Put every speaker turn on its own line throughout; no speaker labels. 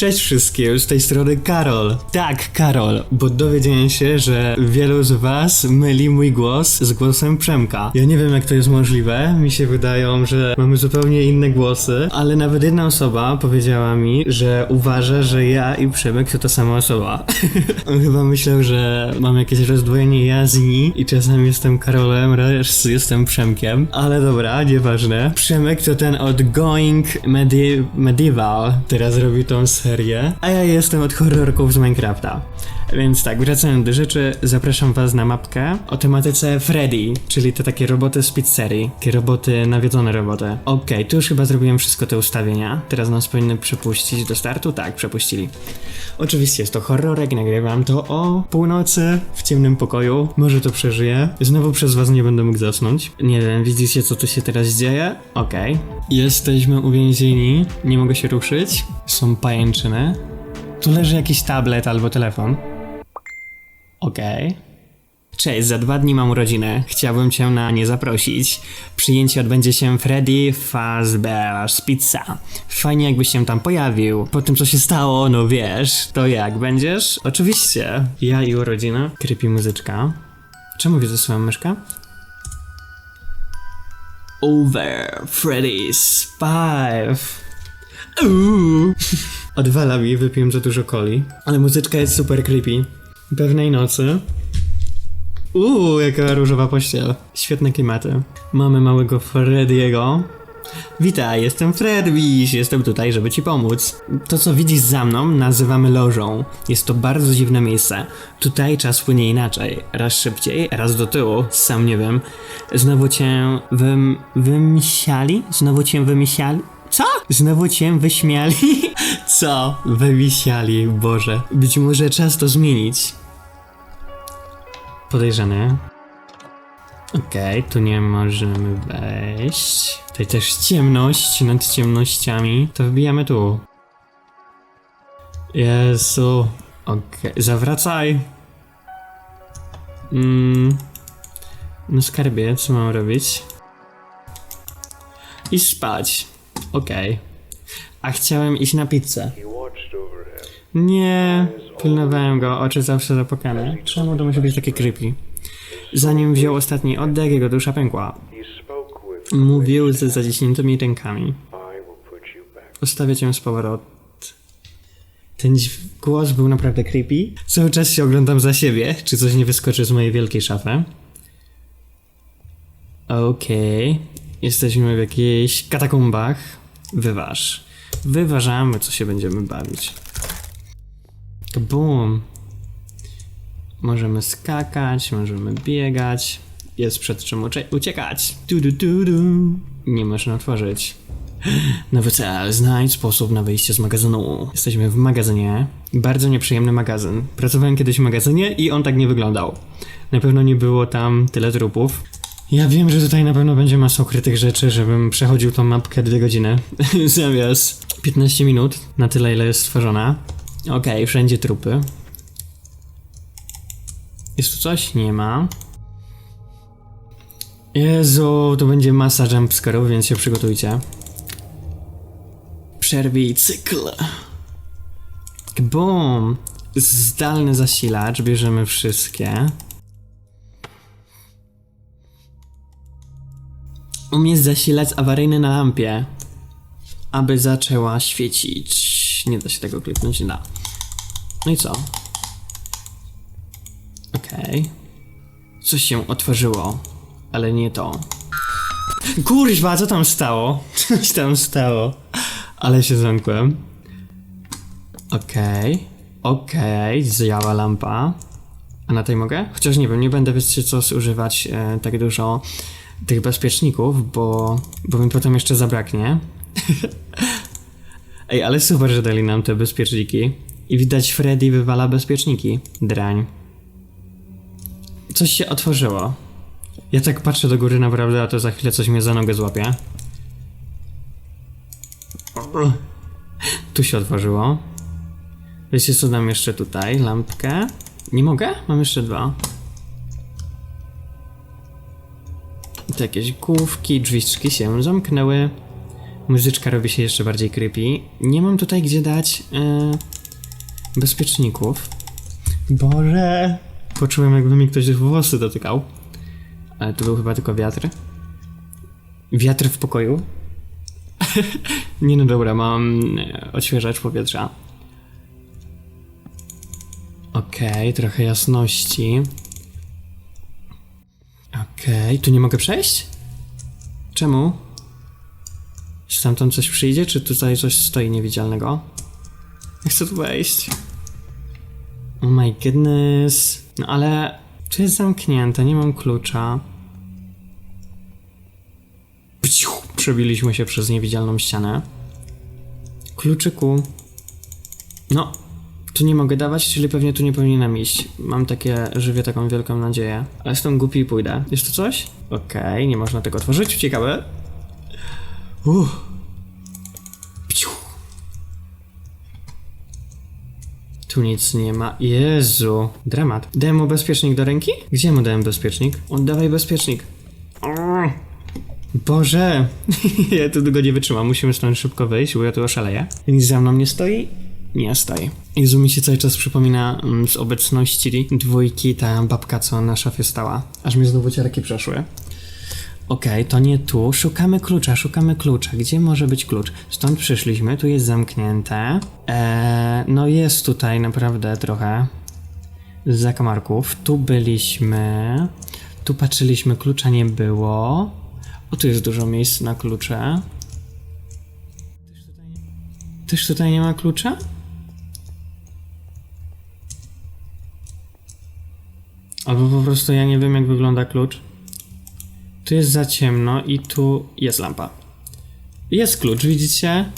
Cześć wszystkim, z tej strony Karol. Tak, Karol, bo dowiedziałem się, że wielu z was myli mój głos z głosem Przemka. Ja nie wiem jak to jest możliwe, mi się wydają, że mamy zupełnie inne głosy, ale nawet jedna osoba powiedziała mi, że uważa, że ja i Przemek to ta sama osoba. On chyba myślał, że mam jakieś rozdwojenie jaźni i czasem jestem Karolem, raz jestem Przemkiem, ale dobra, nieważne. Przemek to ten od Going Medi Medieval, teraz robi tą serię, a ja jestem od horrorków z Minecrafta. Więc tak, wracając do rzeczy, zapraszam was na mapkę o tematyce Freddy, czyli te takie roboty z pizzerii, takie roboty, nawiedzone roboty. Okej, tu już chyba zrobiłem wszystko te ustawienia, teraz nas powinny przepuścić do startu? Tak, przepuścili. Oczywiście jest to horrorek, nagrywam to o północy, w ciemnym pokoju, może to przeżyję. Znowu przez was nie będę mógł zasnąć. Nie wiem, widzicie co tu się teraz dzieje? Okej. Jesteśmy uwięzieni, nie mogę się ruszyć, są pajęczyny. Tu leży jakiś tablet albo telefon. Okej. Cześć, za dwa dni mam urodziny. Chciałbym cię na nie zaprosić. Przyjęcie odbędzie się Freddy Fazbear's Pizza. Fajnie jakbyś się tam pojawił. Po tym co się stało, no wiesz, to jak będziesz? Oczywiście. Ja i urodzina. Creepy muzyczka. Czemu widzę swoją myszkę? Over Freddy's Five. Uuu. Odwala mi, wypiłem za dużo coli. Ale muzyczka jest super creepy. Pewnej nocy. Uuu, jaka różowa pościel. Świetne klimaty. Mamy małego Frediego. Witaj, jestem Fredwiś, jestem tutaj, żeby ci pomóc. To, co widzisz za mną, nazywamy lożą. Jest to bardzo dziwne miejsce. Tutaj czas płynie inaczej. Raz szybciej, raz do tyłu, sam nie wiem. Znowu cię wym... wymisiali? Znowu cię wymisiali? Co? Znowu cię wyśmiali? Co? Wymisiali, Boże. Być może czas to zmienić. Podejrzany. Okej, tu nie możemy wejść. Tutaj też ciemność nad ciemnościami. To wbijamy tu. Jezu. Okej, zawracaj. Mm. No skarbie, co mam robić? I spać. Okej. A chciałem iść na pizzę. Nie, pilnowałem go, oczy zawsze zapokane. Czemu to musi być takie creepy? Zanim wziął ostatni oddech, jego dusza pękła. Mówił ze zaciśniętymi rękami. Ustawię cię z powrotem. Ten głos był naprawdę creepy. Cały czas się oglądam za siebie, czy coś nie wyskoczy z mojej wielkiej szafy. Okej. Jesteśmy w jakichś katakumbach. Wyważ. Wyważamy, co się będziemy bawić. Boom. Możemy skakać, możemy biegać. Jest przed czym ucie- uciekać. Du, du, du, du. Nie można otworzyć. Nowy cel. Znajdź sposób na wyjście z magazynu. Jesteśmy w magazynie. Bardzo nieprzyjemny magazyn. Pracowałem kiedyś w magazynie i on tak nie wyglądał. Na pewno nie było tam tyle trupów. Ja wiem, że tutaj na pewno będzie masa ukrytych rzeczy, żebym przechodził tą mapkę dwie godziny. Zamiast 15 minut, na tyle ile jest stworzona. Okej, wszędzie trupy. Jest tu coś? Nie ma. Jezu, to będzie masa jumpscarów, więc się przygotujcie. Przerwij cykl. Boom! Zdalny zasilacz, bierzemy wszystkie. Umie zasilać awaryjny na lampie, aby zaczęła świecić. Nie da się tego kliknąć, nie da. No i co? Okej. Coś się otworzyło, ale nie to. Kurwa, co tam stało? Coś tam stało. Ale się zamkłem. Okej. Okej, zjała lampa. A na tej mogę? Chociaż nie wiem, nie będę wiecie co zużywać e, tak dużo tych bezpieczników, bo, bo mi potem jeszcze zabraknie. Ej, ale super, że dali nam te bezpieczniki. I widać Freddy wywala bezpieczniki. Drań. Coś się otworzyło. Ja tak patrzę do góry naprawdę, a to za chwilę coś mnie za nogę złapie. Tu się otworzyło. Wiecie co dam jeszcze tutaj? Lampkę. Nie mogę? Mam jeszcze dwa. I jakieś główki, drzwiczki się zamknęły. Muzyczka robi się jeszcze bardziej creepy. Nie mam tutaj gdzie dać e, bezpieczników. Boże! Poczułem jakby mi ktoś włosy dotykał. Ale to był chyba tylko wiatr. Wiatr w pokoju. Nie no dobra, mam e, odświeżacz powietrza. Okej, trochę jasności. Okej, tu nie mogę przejść? Czemu? Stamtąd coś przyjdzie, czy tutaj coś stoi niewidzialnego? Ja chcę tu wejść. Oh my goodness. No ale... Czy jest zamknięte? Nie mam klucza. Pciu! Przebiliśmy się przez niewidzialną ścianę. Kluczyku. No, tu nie mogę dawać, czyli pewnie tu nie powinienem iść. Mam takie, żywię taką wielką nadzieję. Ale jestem głupi i pójdę. Jest tu coś? Okej, nie można tego otworzyć. Ciekawe. Uff. Tu nic nie ma. Jezu. Dramat. Dałem mu bezpiecznik do ręki? Gdzie mu dałem bezpiecznik? Oddawaj bezpiecznik. Boże! ja tu długo nie wytrzymam. Musimy stąd szybko wyjść, bo ja tu oszaleję. Nic za mną nie stoi? Nie stoi. Jezu, mi się cały czas przypomina mm, z obecności dwójki ta babka, co na szafie stała. Aż mi znowu ciarki przeszły. Okej, to nie tu. Szukamy klucza, szukamy klucza. Gdzie może być klucz? Stąd przyszliśmy, tu jest zamknięte. Eee, no jest tutaj naprawdę trochę zakamarków. Tu byliśmy. Tu patrzyliśmy, klucza nie było. O, tu jest dużo miejsc na klucze. Też tutaj nie ma klucza? Albo po prostu ja nie wiem, jak wygląda klucz. Tu jest za ciemno i tu jest lampa. Jest klucz, widzicie?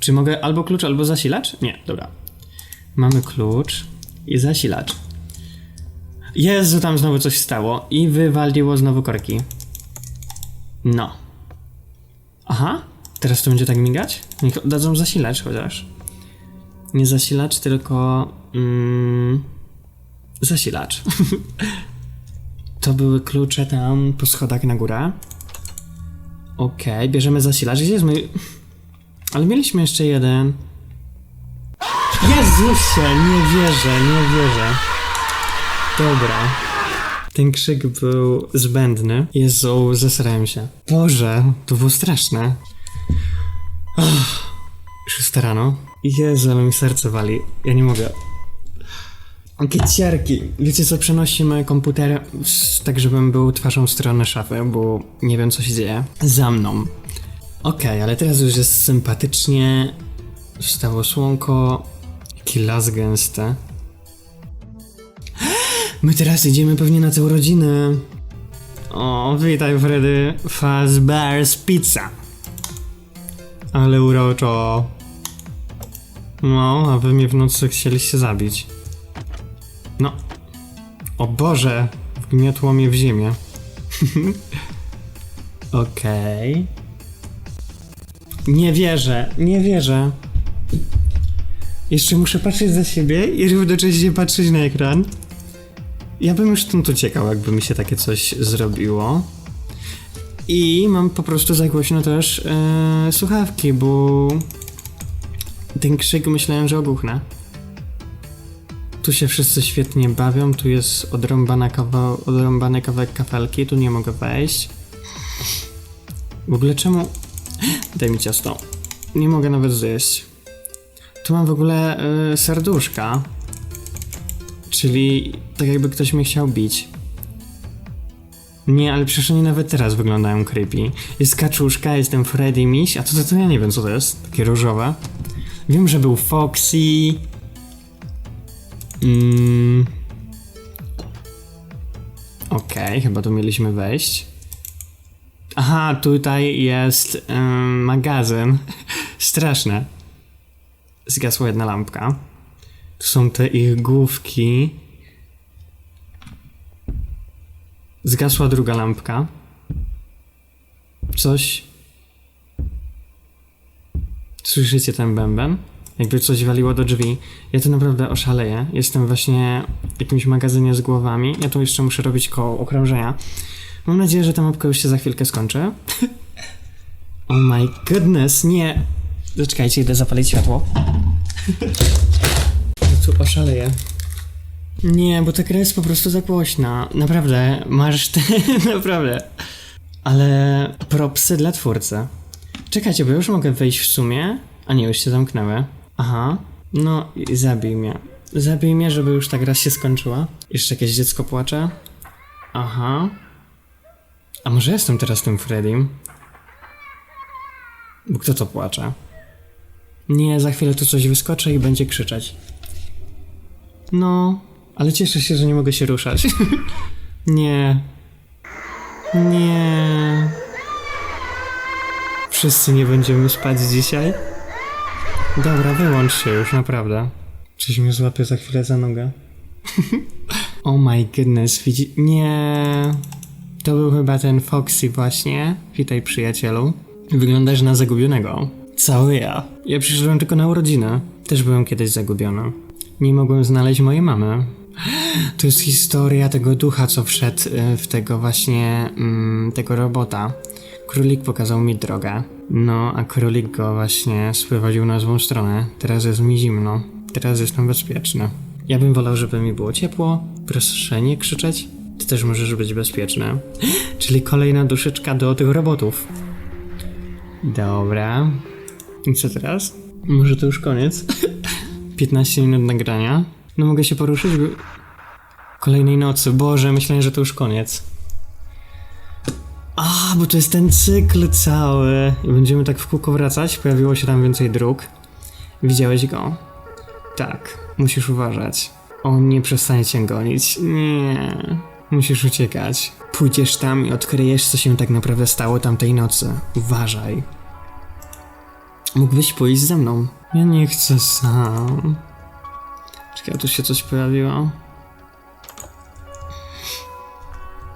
Czy mogę albo klucz, albo zasilacz? Nie, dobra. Mamy klucz i zasilacz. Jezu, tam znowu coś stało i wywaliło znowu korki. No. Aha, teraz to będzie tak migać? Niech dadzą zasilacz chociaż. Nie zasilacz, tylko... Mm, zasilacz. To były klucze tam po schodach na górę. Okej, bierzemy zasilacz. Gdzie jest mój... Ale mieliśmy jeszcze jeden. Jezusie, nie wierzę, nie wierzę. Dobra. Ten krzyk był zbędny. Jezu, zesrałem się. Boże, to było straszne. Oh, szósta rano. Jezu, mi serce wali. Ja nie mogę. Jakie ciarki. Wiecie co, przenosimy komputer s- tak, żebym był twarzą w stronę szafy, bo nie wiem co się dzieje. Za mną. Okej, ale teraz już jest sympatycznie. Wstało słonko. Jaki las. My teraz idziemy pewnie na te urodziny. O, witaj Freddy. Fazbear's Pizza. Ale uroczo. No, a wy mnie w nocy chcieliście zabić. No. O Boże, wgniotło mnie w ziemię. Okej. Nie wierzę, nie wierzę. Jeszcze muszę patrzeć za siebie i równocześnie patrzeć na ekran. Ja bym już stąd uciekał, jakby mi się takie coś zrobiło. I mam po prostu za głośno też e, słuchawki, bo ten krzyk myślałem, że ogłuchnę. Tu się wszyscy świetnie bawią, tu jest odrąbana kawał, odrąbany kawałek kafelki, tu nie mogę wejść. W ogóle czemu... Daj mi ciasto. Nie mogę nawet zjeść. Tu mam w ogóle y, serduszka. Czyli tak jakby ktoś mnie chciał bić. Nie, ale przecież oni nawet teraz wyglądają creepy. Jest kaczuszka, jestem Freddy Miś, a to, to, to ja nie wiem co to jest. Takie różowe. Wiem, że był Foxy. Mm. Okej, chyba tu mieliśmy wejść. Aha, tutaj jest magazyn. Straszne. Zgasła jedna lampka. Tu są te ich główki. Zgasła druga lampka. Coś. Słyszycie ten bęben? Jakby coś waliło do drzwi. Ja tu naprawdę oszaleję. Jestem właśnie w jakimś magazynie z głowami. Ja tu jeszcze muszę robić koło okrążenia. Mam nadzieję, że ta mapka już się za chwilkę skończy. Oh my goodness, nie. Zaczekajcie, idę zapalić światło. tu oszaleję. Nie, bo ta gra jest po prostu za głośna. Naprawdę, masz te... naprawdę. Ale propsy dla twórcy. Czekajcie, bo już mogę wyjść w sumie. A nie, już się zamknęły. Aha. No i zabij mnie. Zabij mnie, żeby już ta gra się skończyła. Jeszcze jakieś dziecko płacze. Aha. A może jestem teraz tym Freddym? Bo kto to płacze? Nie, za chwilę tu coś wyskoczy i będzie krzyczeć. No, ale cieszę się, że nie mogę się ruszać. nie. Nie. Wszyscy nie będziemy spać dzisiaj? Dobra, wyłącz się już, naprawdę. Czyś mnie złapie za chwilę za nogę. oh my goodness, widzi... Nie. To był chyba ten Foxy właśnie. Witaj przyjacielu. Wyglądasz na zagubionego. Cały ja. Ja przyszedłem tylko na urodziny. Też byłem kiedyś zagubiony. Nie mogłem znaleźć mojej mamy. To jest historia tego ducha, co wszedł y, w tego właśnie, mm, tego robota. Królik pokazał mi drogę. No, a królik go właśnie sprowadził na złą stronę. Teraz jest mi zimno. Teraz jestem bezpieczny. Ja bym wolał, żeby mi było ciepło. Proszę nie krzyczeć. Ty też możesz być bezpieczny. Czyli kolejna duszyczka do tych robotów. Dobra. I co teraz? Może to już koniec? 15 minut nagrania. No mogę się poruszyć? Kolejnej nocy. Boże, myślałem, że to już koniec. A, bo to jest ten cykl cały. I będziemy tak w kółko wracać. Pojawiło się tam więcej dróg. Widziałeś go? Tak, musisz uważać. On nie przestanie cię gonić. Nie. Musisz uciekać. Pójdziesz tam i odkryjesz, co się tak naprawdę stało tamtej nocy. Uważaj. Mógłbyś pójść ze mną. Ja nie chcę sam. Czekaj, tu się coś pojawiło.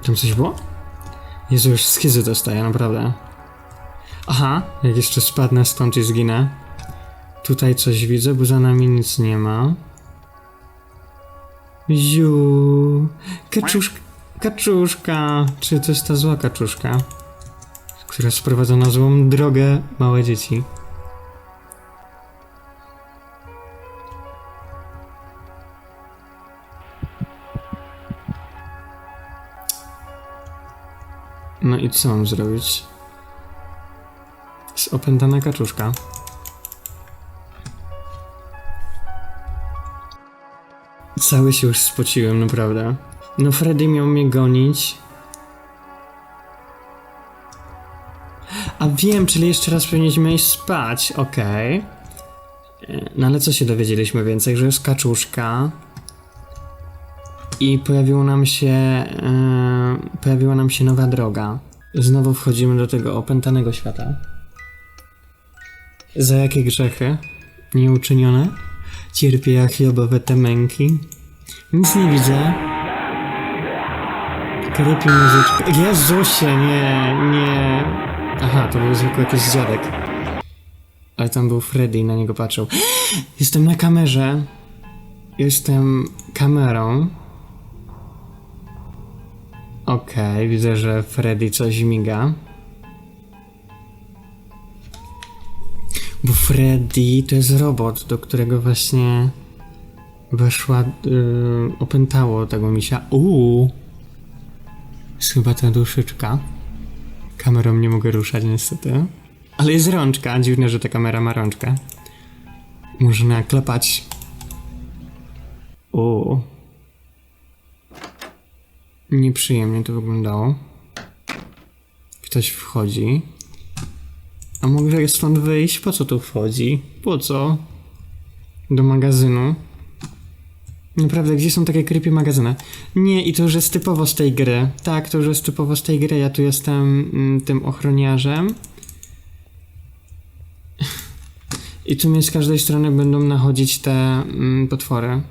Tam coś było? Jezu, już schizy dostaję, naprawdę. Aha, jak jeszcze spadnę stąd i zginę. Tutaj coś widzę, bo za nami nic nie ma. Ziu. Kaczuszka. Kaczuszka. Czy to jest ta zła kaczuszka? Która sprowadza na złą drogę małe dzieci. No i co mam zrobić? Jest opętana kaczuszka. Cały się już spociłem, naprawdę. No Freddy miał mnie gonić. A wiem, czyli jeszcze raz powinniśmy iść spać, okej. E, No ale co się dowiedzieliśmy więcej? Że jest kaczuszka. I pojawiło nam się. E, pojawiła nam się nowa droga. Znowu wchodzimy do tego opętanego świata. Za jakie grzechy nieuczynione? Cierpię jak jobowe te męki. Nic nie widzę. Krypi muzyczka. Jezusie, nie, nie. Aha, to był zwykły jakiś dziadek. Ale tam był Freddy i na niego patrzył. Jestem na kamerze. Jestem kamerą. Okej, widzę, że Freddy coś miga. Bo Freddy to jest robot, do którego właśnie weszła, yy, opętało tego misia. Uuu. Jest chyba ta duszyczka. Kamerą nie mogę ruszać niestety. Ale jest rączka. Dziwne, że ta kamera ma rączkę. Można klepać. Uuu. Nieprzyjemnie to wyglądało. Ktoś wchodzi. A mogę stąd wyjść? Po co tu wchodzi? Po co? Do magazynu. Naprawdę, gdzie są takie creepy magazyny? Nie, i to już jest typowo z tej gry. Tak, to już jest typowo z tej gry. Ja tu jestem mm, tym ochroniarzem. I tu mnie z każdej strony będą nachodzić te mm, potwory.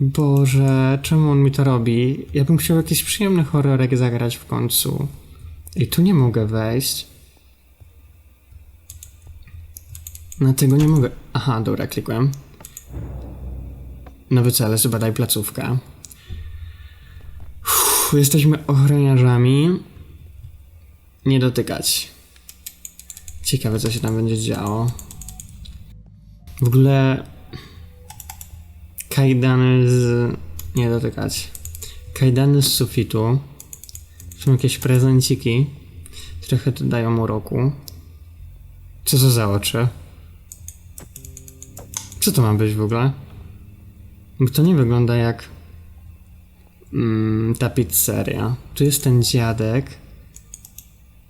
Boże, czemu on mi to robi? Ja bym chciał jakiś przyjemny horrorek zagrać w końcu. I tu nie mogę wejść. Na tego nie mogę. Aha, dobra, klikłem. Nowy cel, zbadaj placówkę. Uff, jesteśmy ochroniarzami. Nie dotykać. Ciekawe, co się tam będzie działo. W ogóle... Kajdany z... Nie dotykać. Kajdany z sufitu. Są jakieś prezenciki. Trochę dodają uroku. Co to za oczy? Co to ma być w ogóle? Bo to nie wygląda jak mm, ta pizzeria. Tu jest ten dziadek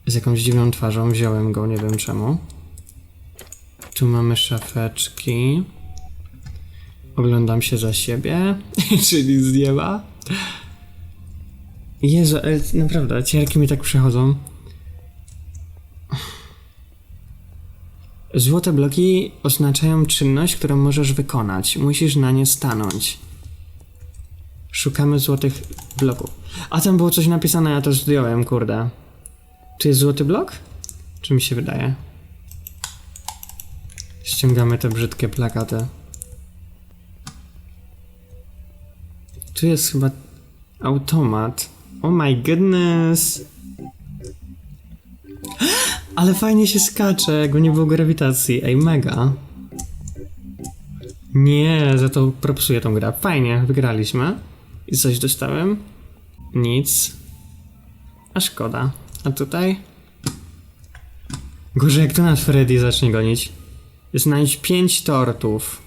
z jakąś dziwną twarzą. Wziąłem go, nie wiem czemu. Tu mamy szafeczki. Oglądam się za siebie, czyli z nieba. Jezu, ale naprawdę, ciarki mi tak przechodzą. Złote bloki oznaczają czynność, którą możesz wykonać. Musisz na nie stanąć. Szukamy złotych bloków. A tam było coś napisane, ja to zdjąłem, kurde. Czy jest złoty blok? Czy mi się wydaje? Ściągamy te brzydkie plakaty. Tu jest chyba automat. Oh my goodness! Ale fajnie się skacze, jakby nie było grawitacji. Ej, mega. Nie, za to propsuję tą grę. Fajnie, wygraliśmy. I coś dostałem? Nic. A szkoda. A tutaj? Gorzej jak to nas Freddy zacznie gonić. Znajdź pięć tortów.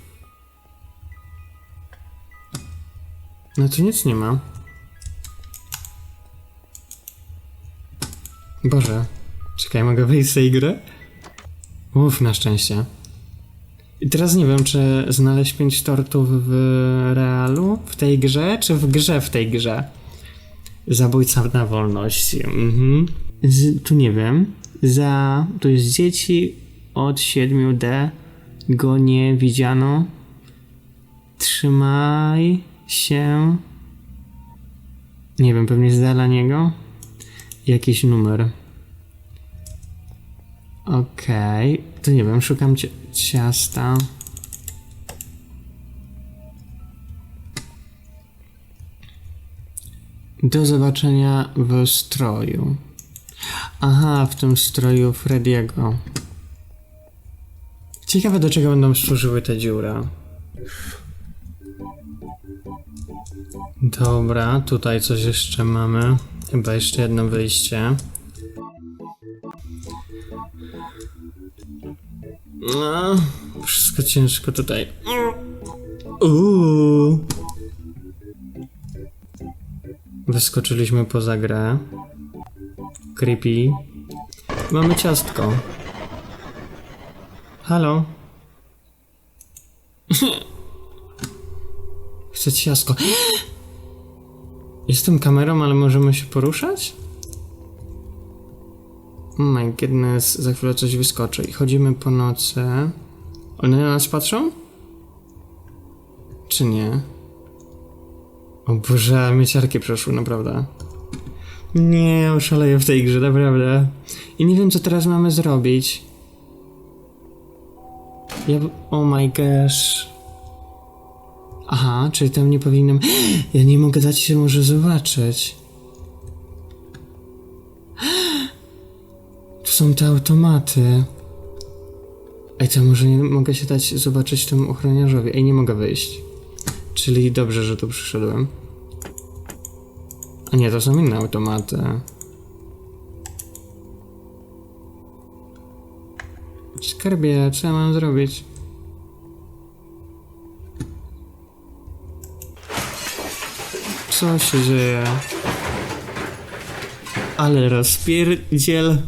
No tu nic nie ma. Boże. Czekaj, mogę wyjść z tej gry? Uff, na szczęście. I teraz nie wiem, czy znaleźć pięć tortów w realu, w tej grze, czy w grze w tej grze. Zabójca na wolności. Mhm. Z, tu nie wiem. Za. To jest dzieci od 7D. Go nie widziano. Trzymaj się. Nie wiem, pewnie z dala niego. Jakiś numer. Okej. To nie wiem, szukam cia- ciasta. Do zobaczenia w stroju. Aha, w tym stroju Frediego. Ciekawe do czego będą służyły te dziury. Dobra, tutaj coś jeszcze mamy. Chyba jeszcze jedno wyjście. No, wszystko ciężko tutaj. Uuu. Wyskoczyliśmy poza grę. Creepy. Mamy ciastko. Halo? Chcę ciastko. Jestem kamerą, ale możemy się poruszać? Oh my goodness, za chwilę coś wyskoczy. I chodzimy po nocy. One na nas patrzą? Czy nie? O Boże, mieciarki przeszły, naprawdę. Nie, oszaleję w tej grze, naprawdę. I nie wiem, co teraz mamy zrobić. Ja... Oh my gosh. Aha, czyli tam nie powinienem... Ja nie mogę dać się może zobaczyć. Tu są te automaty. Ej, to może nie mogę się dać zobaczyć temu ochroniarzowi. Ej, nie mogę wyjść. Czyli dobrze, że tu przyszedłem. A nie, to są inne automaty. Skarbie, co ja mam zrobić? Co się dzieje? Ale rozpierdziel.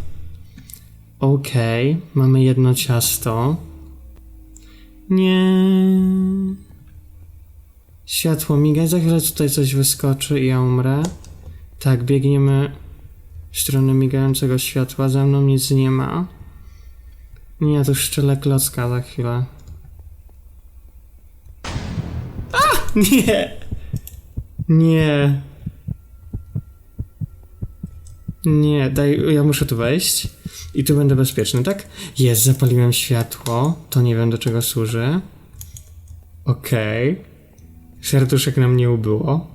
Okej, mamy jedno ciasto. Nie. Światło miga, za chwilę tutaj coś wyskoczy i ja umrę. Tak, biegniemy w stronę migającego światła, za mną nic nie ma. Nie, ja tu szczelę klocka za chwilę. A! Nie! Nie. Nie, daj, ja muszę tu wejść i tu będę bezpieczny, tak? Jest, zapaliłem światło, to nie wiem do czego służy. Okej. Serduszek nam nie ubyło.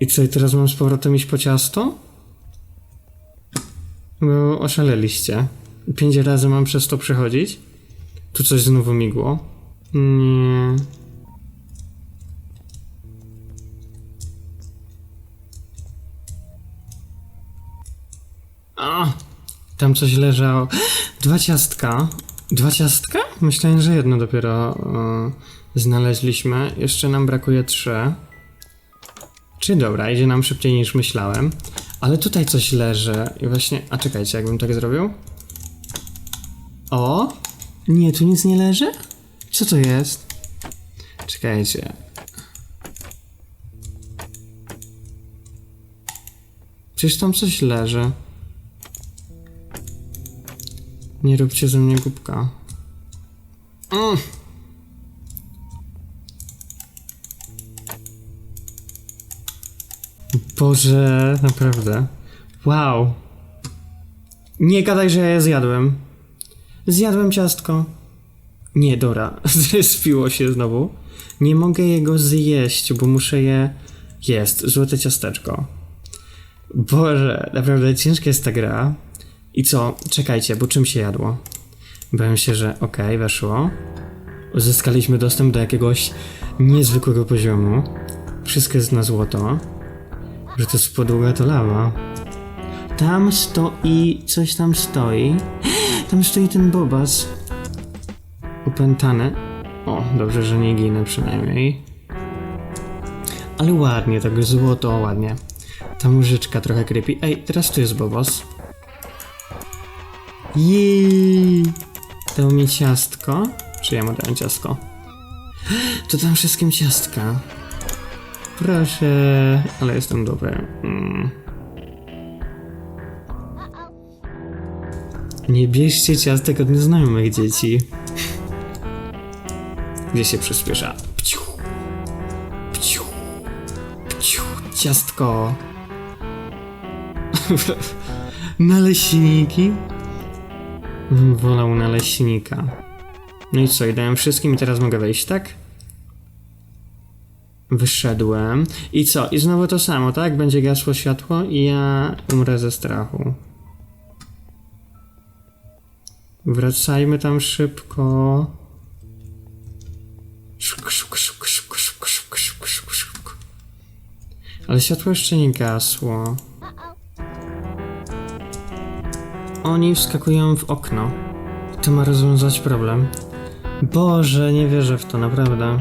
I co, i teraz mam z powrotem iść po ciasto? Bo oszaleliście. pięć razy mam przez to przechodzić? Tu coś znowu migło? Nie. A, tam coś leżało. Dwa ciastka. Dwa ciastka? Myślałem, że jedno dopiero e, znaleźliśmy. Jeszcze nam brakuje trzy. Czy dobra, idzie nam szybciej niż myślałem. Ale tutaj coś leży. I właśnie. A czekajcie, jakbym tak zrobił? O! Nie, tu nic nie leży? Co to jest? Czekajcie. Przecież tam coś leży. Nie róbcie ze mnie głupka. Mm. Boże, naprawdę. Wow. Nie gadaj, że ja je zjadłem. Zjadłem ciastko. Nie, Dora. Zrespiło się znowu. Nie mogę jego zjeść, bo muszę je... Jest, złote ciasteczko. Boże, naprawdę ciężka jest ta gra. I co? Czekajcie, bo czym się jadło? Bałem się, że okej, weszło. Uzyskaliśmy dostęp do jakiegoś niezwykłego poziomu. Wszystko jest na złoto. Że to jest podłoga to lawa. Tam stoi... coś tam stoi. Tam stoi ten bobas. Upętany. O, dobrze, że nie ginę przynajmniej. Ale ładnie, tak złoto, ładnie. Ta mużyczka trochę creepy. Ej, teraz tu jest bobas. Jej! Dał mi ciastko. Czy ja mu dałem ciastko? To dam wszystkim ciastka. Proszę, ale jestem dobry. Mm. Nie bierzcie ciastek od nieznajomych dzieci. Gdzie się przyspiesza? Pciu, pciu, pciu, ciastko. Naleśniki? Mhm, Wolał naleśnika. No i co, i dałem wszystkim i teraz mogę wejść, tak? Wyszedłem. I co? I znowu to samo, tak? Będzie gasło światło i ja umrę ze strachu. Wracajmy tam szybko. Szuk, szuk, szuk, szuk, szuk, szuk, szuk, szuk. Ale światło jeszcze nie gasło. Oni wskakują w okno. To ma rozwiązać problem. Boże, nie wierzę w to, naprawdę.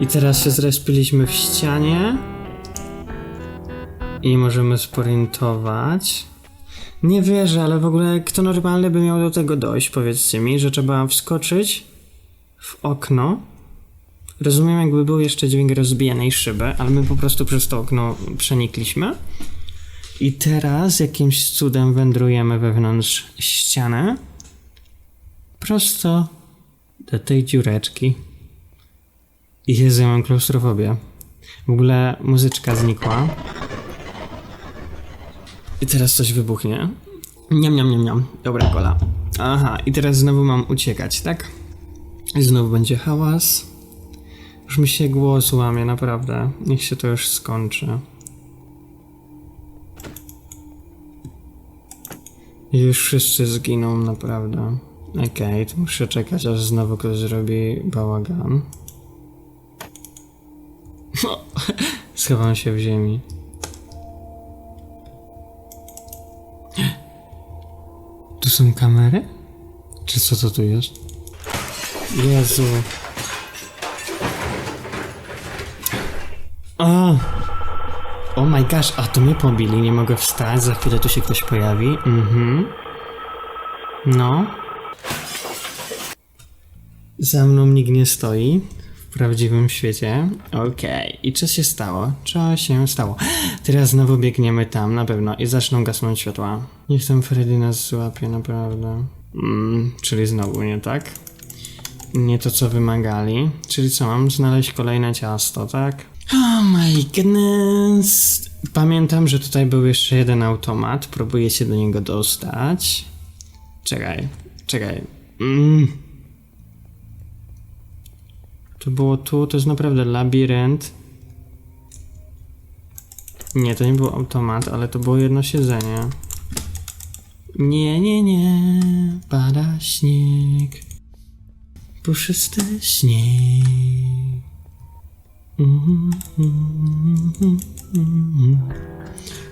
I teraz się zrespiliśmy w ścianie. I możemy sprintować. Nie wierzę, ale w ogóle kto normalny by miał do tego dojść? Powiedzcie mi, że trzeba wskoczyć w okno. Rozumiem, jakby był jeszcze dźwięk rozbijanej szyby, ale my po prostu przez to okno przenikliśmy. I teraz jakimś cudem wędrujemy wewnątrz ściany. Prosto do tej dziureczki. I Jezu, ja mam klaustrofobię. W ogóle muzyczka znikła. I teraz coś wybuchnie. Niam, niam, niam, niam. Dobra, kola. Aha, i teraz znowu mam uciekać, tak? I znowu będzie hałas. Już mi się głos łamie, naprawdę. Niech się to już skończy. Już wszyscy zginą, naprawdę. Okej, to muszę czekać, aż znowu ktoś zrobi bałagan. Schowam się w ziemi. Tu są kamery? Czy co to tu jest? Jezu. O! Oh my gosh, a to mnie pobili, nie mogę wstać, za chwilę tu się ktoś pojawi. Mhm. No. Za mną nikt nie stoi w prawdziwym świecie. Okej, i co się stało? Co się stało? Teraz znowu biegniemy tam, na pewno, i zaczną gasnąć światła. Niech ten Freddy nas złapie, naprawdę. Mm, czyli znowu nie tak? Nie to, co wymagali. Czyli co, mam znaleźć kolejne ciasto, tak? Oh my goodness. Pamiętam, że tutaj był jeszcze jeden automat. Próbuję się do niego dostać. Czekaj, czekaj. Mm. To było tu, to jest naprawdę labirynt. Nie, to nie był automat, ale to było jedno siedzenie. Nie, nie, nie, pada śnieg. Puszysty śnieg.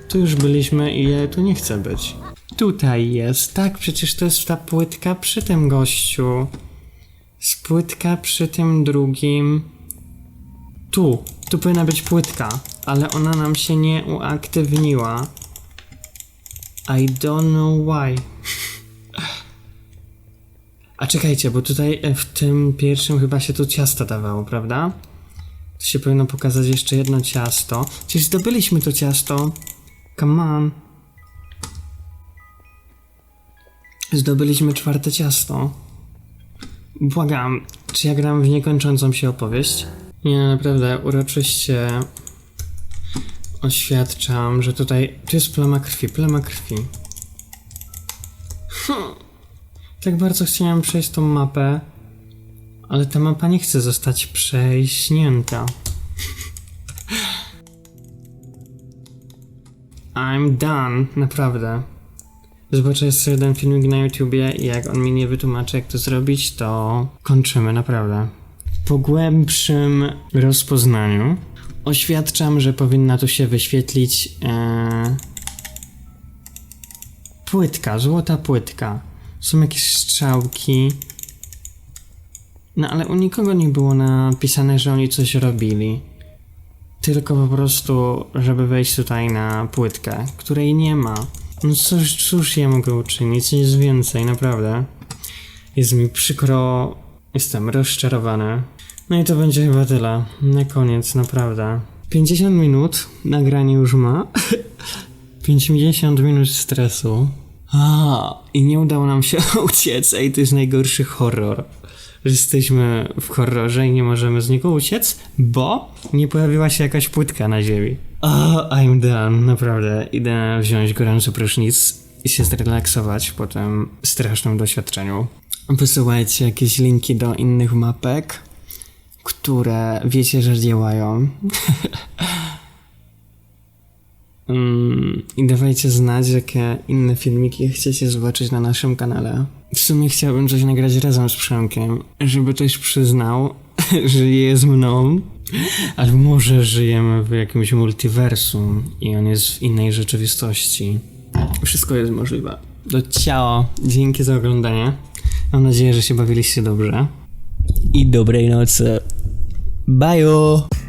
Tu już byliśmy i tu nie chcę być. Tutaj jest, tak, przecież to jest ta płytka przy tym gościu. Jest płytka przy tym drugim. Tu, tu powinna być płytka, ale ona nam się nie uaktywniła. I don't know why. A czekajcie, bo tutaj w tym pierwszym chyba się tu ciasto dawało, prawda? Tu się powinno pokazać jeszcze jedno ciasto. Czyli zdobyliśmy to ciasto. Come on. Zdobyliśmy czwarte ciasto. Błagam, czy ja gram w niekończącą się opowieść? Nie, naprawdę, uroczyście oświadczam, że tutaj. Tu jest plama krwi, plama krwi. Hmm. Tak bardzo chciałem przejść tą mapę, ale ta mapa nie chce zostać przejśnięta. I'm done, naprawdę. Zobaczę jeszcze jeden filmik na YouTubie i jak on mi nie wytłumaczy jak to zrobić, to kończymy, naprawdę. Po głębszym rozpoznaniu oświadczam, że powinna tu się wyświetlić e, płytka, złota płytka. Są jakieś strzałki. No ale u nikogo nie było napisane, że oni coś robili. Tylko po prostu, żeby wejść tutaj na płytkę, której nie ma. No cóż, cóż ja mogę uczynić? Nic więcej, naprawdę. Jest mi przykro. Jestem rozczarowany. No i to będzie chyba tyle. Na koniec, naprawdę. 50 minut nagranie już ma. 50 minut stresu. A, i nie udało nam się uciec. Ej, to jest najgorszy horror. Że jesteśmy w horrorze i nie możemy z niego uciec, bo nie pojawiła się jakaś płytka na ziemi. O, I'm done, naprawdę. Idę wziąć gorący prysznic i się zrelaksować po tym strasznym doświadczeniu. Wysyłajcie jakieś linki do innych mapek, które wiecie, że działają. Mm, I dawajcie znać, jakie inne filmiki chcecie zobaczyć na naszym kanale. W sumie chciałbym coś nagrać razem z Przemkiem, żeby ktoś przyznał, że jest mną. Albo może żyjemy w jakimś multiversum i on jest w innej rzeczywistości. Wszystko jest możliwe. Do ciao. Dzięki za oglądanie. Mam nadzieję, że się bawiliście dobrze. I dobrej nocy. Bye!